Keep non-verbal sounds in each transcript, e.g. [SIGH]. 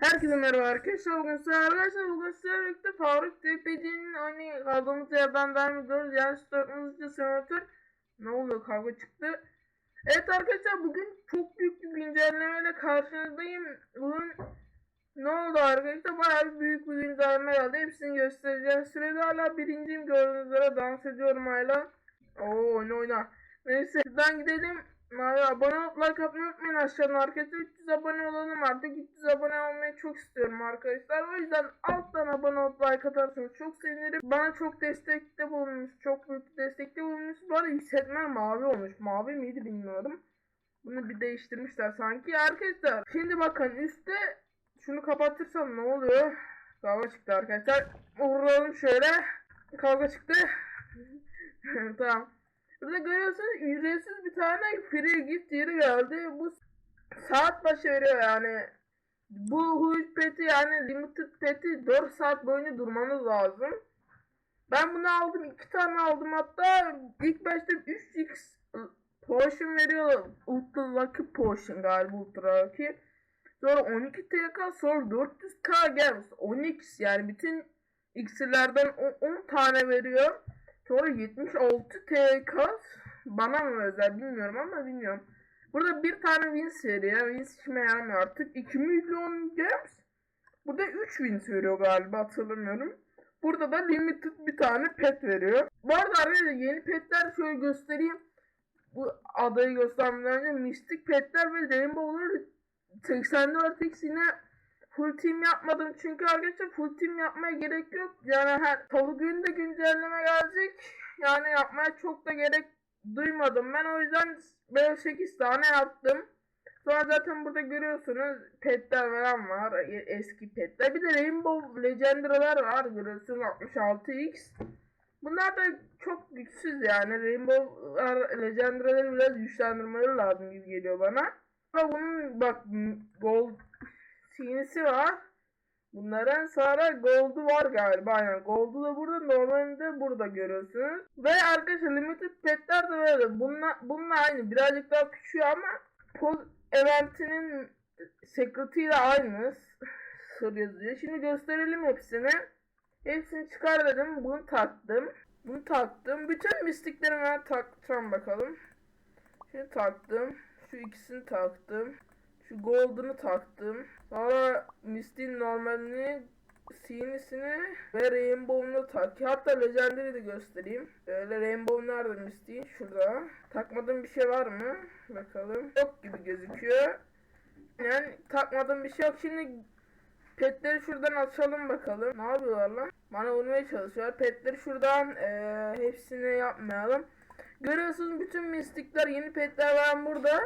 Herkese merhaba arkadaşlar. Bugün arkadaşlar bugün sizlerle birlikte Faruk Tepeci'nin hani kaldığımız yerden devam ediyoruz. Yani Stockman'ın simülatör. Ne oluyor kavga çıktı. Evet arkadaşlar bugün çok büyük bir güncellemeyle karşınızdayım. Bugün ne oldu arkadaşlar? Bayağı büyük bir güncelleme geldi. Hepsini göstereceğim. Sürede hala birinciyim gördüğünüz üzere dans ediyorum hala. Oo oyna oyna. Neyse şuradan gidelim. Abi abone like atmayı unutmayın aşağıdan arkadaşlar. 300 abone olalım artık. 300 abone olmayı çok istiyorum arkadaşlar. O yüzden alttan abone olup like atarsanız çok sevinirim. Bana çok destekte bulunmuş. Çok büyük destekte bulunmuş. Bu arada yükseltmeler mavi olmuş. Mavi miydi bilmiyorum. Bunu bir değiştirmişler sanki. Arkadaşlar şimdi bakın üstte şunu kapatırsam ne oluyor? Kavga çıktı arkadaşlar. Vuralım şöyle. Kavga çıktı. [LAUGHS] tamam. Burada görüyorsunuz ücretsiz bir tane free gift yeri geldi. Bu saat başı veriyor yani. Bu huge pet'i yani limited pet'i 4 saat boyunca durmanız lazım. Ben bunu aldım. 2 tane aldım hatta. ilk başta 3x potion veriyor. Ultra Lucky Potion galiba Ultra Lucky. Sonra 12 TK sonra 400k gelmiş. 10x yani bütün iksirlerden 10 tane veriyor. Sonra 76 TK bana mı özel bilmiyorum ama bilmiyorum. Burada bir tane wins veriyor. Wins işime yaramıyor artık. 2 milyon gems. Burada 3 wins veriyor galiba hatırlamıyorum. Burada da limited bir tane pet veriyor. Bu arada arkadaşlar yeni petler şöyle göstereyim. Bu adayı göstermeden önce Mystic petler ve Rainbow'ları 84x yine full team yapmadım çünkü arkadaşlar full team yapmaya gerek yok. Yani her salı günü güncelleme gelecek. Yani yapmaya çok da gerek duymadım. Ben o yüzden böyle 8 tane yaptım. Sonra zaten burada görüyorsunuz petler falan var. e- Eski petler. Bir de Rainbow Legendary'ler var. Görüyorsunuz 66x. Bunlar da çok güçsüz yani. Rainbow Legendary'leri biraz güçlendirmeleri lazım gibi geliyor bana. Ama bunun bak gold sinisi var. Bunların sonra gold'u var galiba. Aynen gold'u da burada normalde burada görüyorsunuz. Ve arkadaşlar limited petler de böyle. Bununla, bununla aynı. Birazcık daha küçüğü ama Poz eventinin secret'iyle aynı. [LAUGHS] Sır yazıyor. Şimdi gösterelim hepsini. Hepsini çıkar dedim. Bunu taktım. Bunu taktım. Bütün mistiklerimi ben takacağım bakalım. Şimdi taktım. Şu ikisini taktım. Şu golden'ı taktım. Sonra Mist'in normalini, sinisini ve Rainbow'unu tak. Hatta Legendary'i de göstereyim. Böyle Rainbow nerede Mist'in? Şurada. Takmadığım bir şey var mı? Bakalım. Yok gibi gözüküyor. Yani takmadığım bir şey yok. Şimdi petleri şuradan açalım bakalım. Ne yapıyorlar lan? Bana vurmaya çalışıyorlar. Petleri şuradan eee, hepsini yapmayalım. Görüyorsunuz bütün mistikler yeni petler var burada.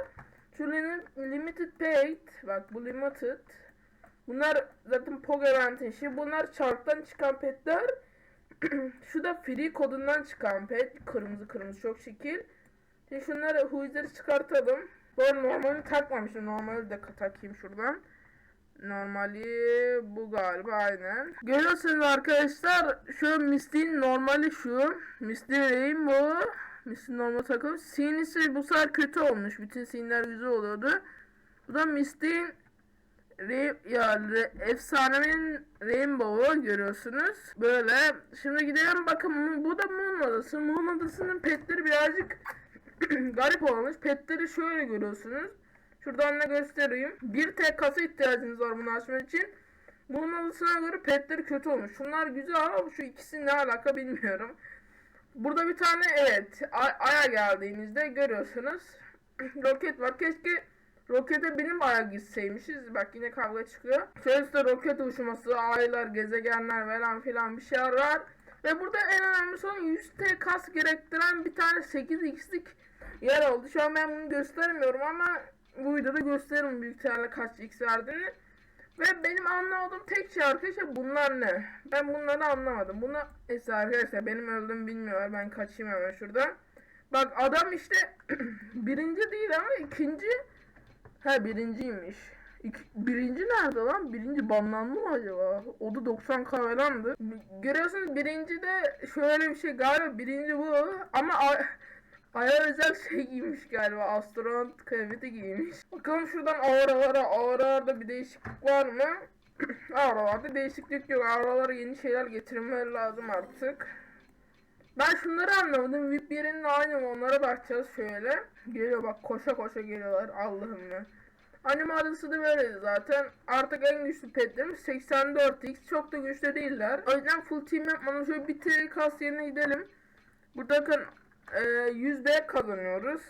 Şu lim- limited pet bak bu limited. Bunlar zaten Pog Event'in. Bunlar çarktan çıkan petler. [CLEARS THROAT] Şu da free kodundan çıkan pet. Kırmızı kırmızı çok şekil. Şimdi şunları huizleri çıkartalım. Bu arada normali takmamışım. Normali de takayım şuradan. Normali bu galiba aynen. Görüyorsunuz arkadaşlar şu Misty'nin normali şu. Misty Rainbow. Misty normal takım. Sinisi bu sefer kötü olmuş. Bütün sinler güzel oluyordu. Bu da Misty'nin Re ya efsanenin Rainbow'u görüyorsunuz. Böyle. Şimdi gidelim bakın bu da Moon Adası. Moon Adası'nın petleri birazcık [CLEARS THROAT] garip olmuş. Petleri şöyle görüyorsunuz. Şuradan da göstereyim. Bir tek kasa ihtiyacınız var bunu açmak için. Bunun adısına göre petleri kötü olmuş. Şunlar güzel ama şu ikisi ne alaka bilmiyorum. Burada bir tane evet ay- aya geldiğinizde görüyorsunuz. [CLEARS THROAT] roket var. Keşke rokete benim aya gitseymişiz. Bak yine kavga çıkıyor. Şöyle roket uçması, aylar, gezegenler falan filan bir şeyler var. Ve burada en önemlisi olan 100 T kas gerektiren bir tane 8x'lik yer oldu. Şu an ben bunu göstermiyorum ama bu videoda gösteririm büyük ihtimalle kaç x verdiğini. Ve benim anlamadığım tek şey arkadaşlar bunlar ne? Ben bunları anlamadım. Bunu neyse arkadaşlar benim öldüğümü bilmiyorlar. Ben kaçayım hemen şuradan. Bak adam işte [CLEARS THROAT] birinci değil ama ikinci. Ha birinciymiş. İki, birinci nerede lan? Birinci banlandı mı acaba? O da 90k falandı. Görüyorsunuz birinci de şöyle bir şey galiba birinci bu ama Aya özel şey giymiş galiba. Astronot kıyafeti giymiş. Bakalım şuradan auralara. Auralarda bir değişiklik var mı? [CLEARS THROAT] Avralarda değişiklik yok. Avralara yeni şeyler getirmeleri lazım artık. Ben şunları anlamadım. VIP yerinin aynı mı? Onlara bakacağız şöyle. Geliyor bak koşa koşa geliyorlar. Allah'ım ya. Anime adresi de böyleydi zaten. Artık en güçlü petlerimiz 84x. Çok da güçlü değiller. O yüzden full team yapmadım. Şöyle bir kas yerine gidelim. Burada bakın e, 100D kazanıyoruz.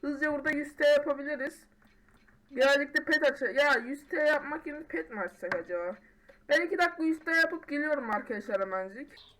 Hızlıca burada 100T yapabiliriz. Da pet aç. Ya 100T yapmak yerine pet mi açsak acaba? Ben 2 dakika 100T yapıp geliyorum arkadaşlar hemencik.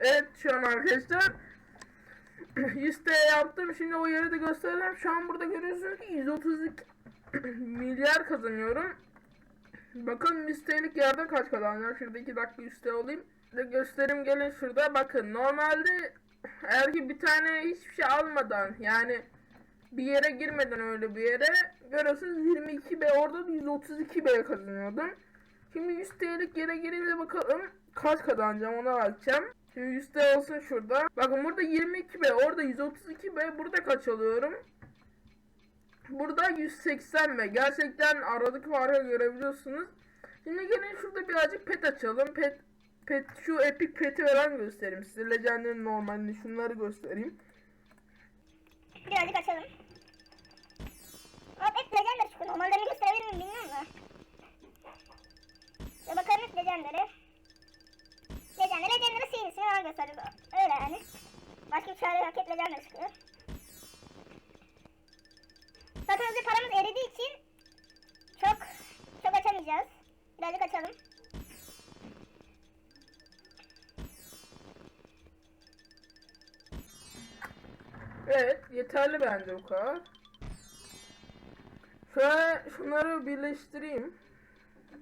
Evet şu an arkadaşlar [CLEARS THROAT] 100 T yaptım. Şimdi o yeri de göstereceğim. Şu an burada görüyorsunuz ki 132 [CLEARS THROAT] milyar kazanıyorum. Bakın 100 T'lik yerde kaç kazanıyorum. Şurada 2 dakika 100 T olayım. De gösterim gelin şurada. Bakın normalde eğer ki bir tane hiçbir şey almadan yani bir yere girmeden öyle bir yere görüyorsunuz 22 B orada da 132 B kazanıyordum. Şimdi 100 TL'lik yere girince bakalım kaç kazanacağım ona bakacağım. Şimdi 100 TL olsun şurada. Bakın burada 22 B orada 132 B burada kaç alıyorum? Burada 180 B. Gerçekten aradaki farkı görebiliyorsunuz. Şimdi gelin şurada birazcık pet açalım. Pet pet şu epic peti veren göstereyim size. Legendary normalini şunları göstereyim. Birazcık açalım. Hop hep legendary çıkıyor. Normallerini gösterebilir miyim bilmiyorum da. Bakalım hep legendary. Legendary, legendary serisini var gösteriyor. Öyle yani. Başka bir çare yok hep legendary çıkıyor. Zaten önce paramız eridiği için çok çok açamayacağız. Birazcık açalım. Evet yeterli bence bu kadar. Şöyle şunları birleştireyim.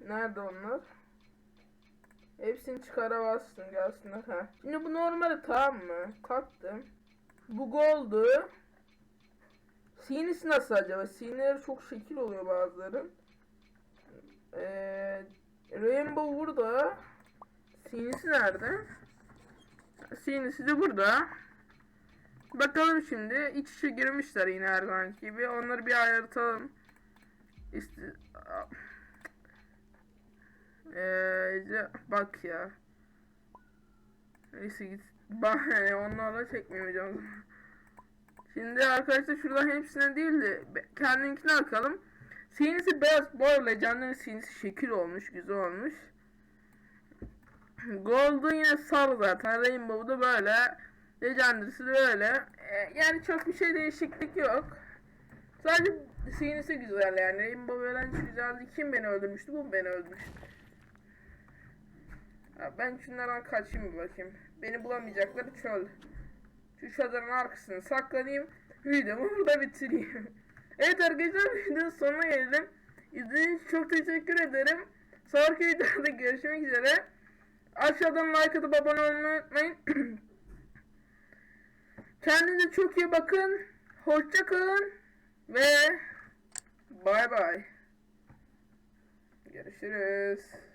Nerede onlar? Hepsini çıkara bastım gelsinler. Ha. Şimdi bu normali tamam mı? Taktım. Bu goldu. Sinisi nasıl acaba? Sinileri çok şekil oluyor bazıları. Ee, Rainbow burada. Sinisi nerede? Sinisi de burada. Bakalım şimdi iç içe girmişler yine her zamanki gibi. Onları bir ayırtalım. İşte Eee bak ya. Neyse git. Bak [LAUGHS] onlarla çekmeyeceğim. Şimdi arkadaşlar şuradan hepsine değil de kendininkine bakalım. Sinisi beyaz arada Legendary sinisi şekil olmuş, güzel olmuş. [CLEARS THROAT] Gold'u yine sarı zaten. Rainbow'da böyle. Legendary'si de öyle. Ee, yani çok bir şey değişiklik yok. Sadece sinisi güzel yani. Rainbow hiç güzeldi. Kim beni öldürmüştü? Bu beni öldürmüştü. Ben şunlardan kaçayım bir bakayım. Beni bulamayacakları çöl. Şu çadırın arkasını saklanayım. Videomu burada bitireyim. [LAUGHS] evet arkadaşlar videonun sonuna geldim. İzlediğiniz için çok teşekkür ederim. Sonraki videoda görüşmek üzere. Aşağıdan like atıp abone olmayı unutmayın. [CLEARS THROAT] Kendinize çok iyi bakın. hoşça kalın ve bay bay. Görüşürüz.